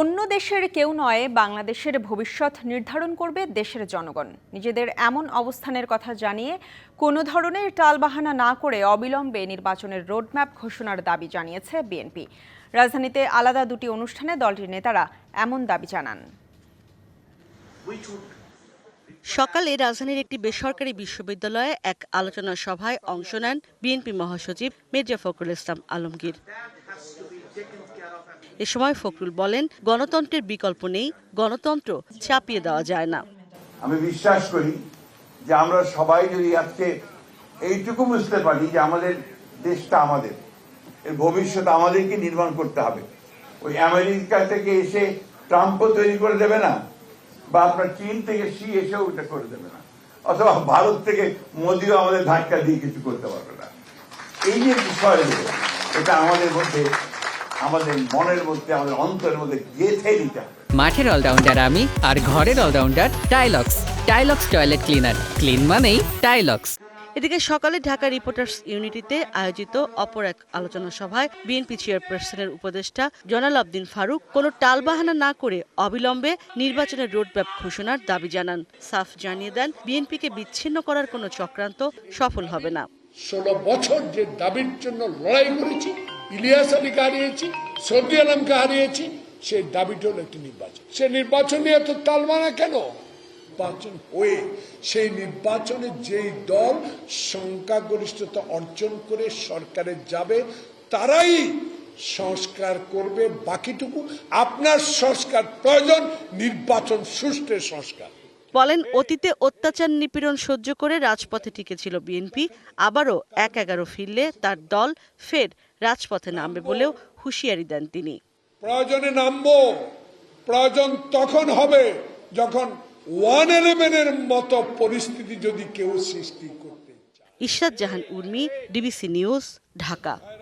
অন্য দেশের কেউ নয়, বাংলাদেশের ভবিষ্যৎ নির্ধারণ করবে দেশের জনগণ। নিজেদের এমন অবস্থানের কথা জানিয়ে কোনো ধরনের টালবাহানা না করে অবিলম্বে নির্বাচনের রোডম্যাপ ঘোষণার দাবি জানিয়েছে বিএনপি। রাজধানীতে আলাদা দুটি অনুষ্ঠানে দলটির নেতারা এমন দাবি জানান। সকালে রাজধানীর একটি বেসরকারি বিশ্ববিদ্যালয়ে এক আলোচনা সভায় অংশ নেন বিএনপি মহাসচিব মির্জা ফখরুল ইসলাম আলমগীর। এ সময় ফখরুল বলেন, গণতন্ত্রের বিকল্প নেই, গণতন্ত্র চাপিয়ে দেওয়া যায় না। আমি বিশ্বাস করি যে আমরা সবাই যদি আজকে এইটুকু বুঝতে পারি যে আমাদের দেশটা আমাদের, এর ভবিষ্যৎ আমাদেরকে নির্মাণ করতে হবে। ওই আমেরিকা থেকে এসে ট্রাম্পও তৈরি করে দেবে না, বা আপনার চীন থেকে সি এসেও ওটা করে দেবে না, অথবা ভারত থেকে মোদিও আমাদের ধাক্কা দিয়ে কিছু করতে পারবে না। এই যে বিষয়গুলো, এটা আমাদের মধ্যে আমাদের মনের মধ্যে আমাদের অন্তরের মধ্যে গেঁথে নিতে হবে। মাঠের অলরাউন্ডার আমি আর ঘরের allrounder Tilex Tilex toilet cleaner clean মানেই টাইলক্স এদিকে সকালে ঢাকা রিপোর্টার্স ইউনিটিতে আয়োজিত অপর এক আলোচনা সভায় বিএনপি চেয়ারপারসনের উপদেষ্টা জনাল আবদিন ফারুক কোনো টালবাহানা না করে অবিলম্বে নির্বাচনের রোডম্যাপ ঘোষণার দাবি জানান। সাফ জানিয়ে দেন বিএনপিকে বিচ্ছিন্ন করার কোনো চক্রান্ত সফল হবে না। ষোলো বছর যে দাবির জন্য লড়াই করেছি ইলিয়াস আলীকে হারিয়েছি, সৌদি আলমকে হারিয়েছি, সেই দাবিটা হলো একটি নির্বাচন। সে নির্বাচন নিয়ে এত তালমানা কেন? নির্বাচন হয়ে সেই নির্বাচনে যেই দল সংখ্যাগরিষ্ঠতা অর্জন করে সরকারে যাবে, তারাই সংস্কার করবে, বাকিটুকু আপনার সংস্কার প্রয়োজন, নির্বাচন সুষ্ঠু সংস্কার। বলেন, অতীতে অত্যাচার নিপীড়ন সহ্য করে রাজপথে টিকেছিল বিএনপি, আবারও এক এগারো ফিরলে তার দল ফের রাজপথে নামবে বলেও হুঁশিয়ারি দেন তিনি। প্রয়োজনে নামবো। প্রয়োজন তখন হবে যখন ওয়ান ইলেভেনের মতো পরিস্থিতি যদি কেউ সৃষ্টি করতে ইশরাত জাহান উর্মি ডিবিসি নিউজ ঢাকা।